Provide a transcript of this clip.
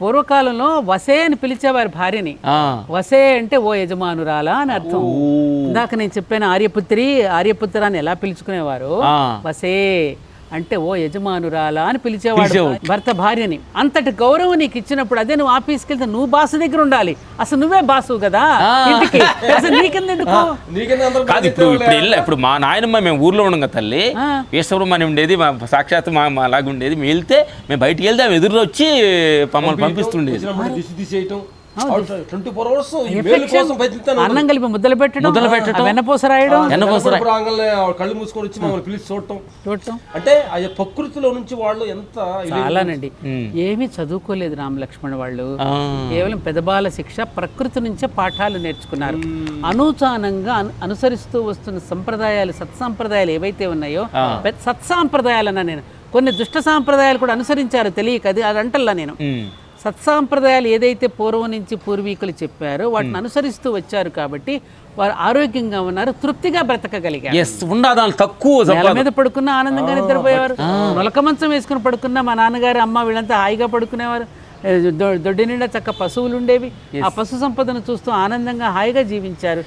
పూర్వకాలంలో వసే అని పిలిచేవారు భార్యని. వసే అంటే ఓ యజమానురాలా అని అర్థం. ఇందాక నేను చెప్పాను ఆర్యపుత్రి ఆర్యపుత్ర అని ఎలా పిలుచుకునేవారు. వసే. అంటే ఓ యజమానురాలా అని పిలిచేవాడు. భర్త భార్యని. అంతటి గౌరవం నీకు ఇచ్చినప్పుడు అదే నువ్వు ఆఫీస్కి వెళ్తే నువ్వు బాసు దగ్గర ఉండాలి. అసలు నువ్వే బాసు కదా ఇంటికి. అసలు నీకెందుకు? నీకన్నా అందరూ కాదు ఇప్పుడు ఇప్పుడు వెళ్ళా ఇప్పుడు మా నాయనమ్మ మేము ఊర్లో కదా తల్లి. ఆ. ఈశ్వరమని ఉండేది మా సాక్షాత్ మా మా లాగా ఉండేది మేము వెళ్తే మేము బయటికి వెళ్తే ఆమె ఎదురు వచ్చి మమ్మల్ని పంపిస్తుండేది. ట్వంటీ ఫోర్ అవర్స్ అన్నం కలిపి ముద్దలు పెట్టడం ముద్దలు పెట్టడం. ఆ వెన్నపూస రాయడం. వెన్నపూస రాయి. రాగానే కళ్ళు మూసుకొని వచ్చి మమ్మల్ని పిలిచి చూడటం. చూడటం. అంటే ఆ ప్రకృతిలో నుంచి వాళ్ళు ఎంత చాలానండి ఏమీ చదువుకోలేదు రామలక్ష్మణ వాళ్ళు. ఆ. కేవలం పెదబాల శిక్ష ప్రకృతి నుంచే పాఠాలు నేర్చుకున్నారు. అనూచానంగా అను- అనుసరిస్తూ వస్తున్న సంప్రదాయాలు సత్సాంప్రదాయాలు ఏవైతే ఉన్నాయో పెద్ద సత్సాంప్రదాయాలన్నా నేను. కొన్ని దుష్ట సాంప్రదాయాలు కూడా అనుసరించారు తెలియక అది అది అంటల్లా నేను. సత్సాంప్రదాయాలు ఏదైతే పూర్వం నుంచి పూర్వీకులు చెప్పారో వాటిని అనుసరిస్తూ వచ్చారు కాబట్టి వారు ఆరోగ్యంగా ఉన్నారు తృప్తిగా బ్రతకగలిగారు. తక్కువ మీద పడుకున్న ఆనందంగా నిద్రపోయేవారు నొలక మంచం వేసుకుని పడుకున్న మా నాన్నగారు అమ్మ వీళ్ళంతా హాయిగా పడుకునేవారు. దొడ్డి నిండా చక్క పశువులు ఉండేవి ఆ పశు సంపదను చూస్తూ ఆనందంగా హాయిగా జీవించారు.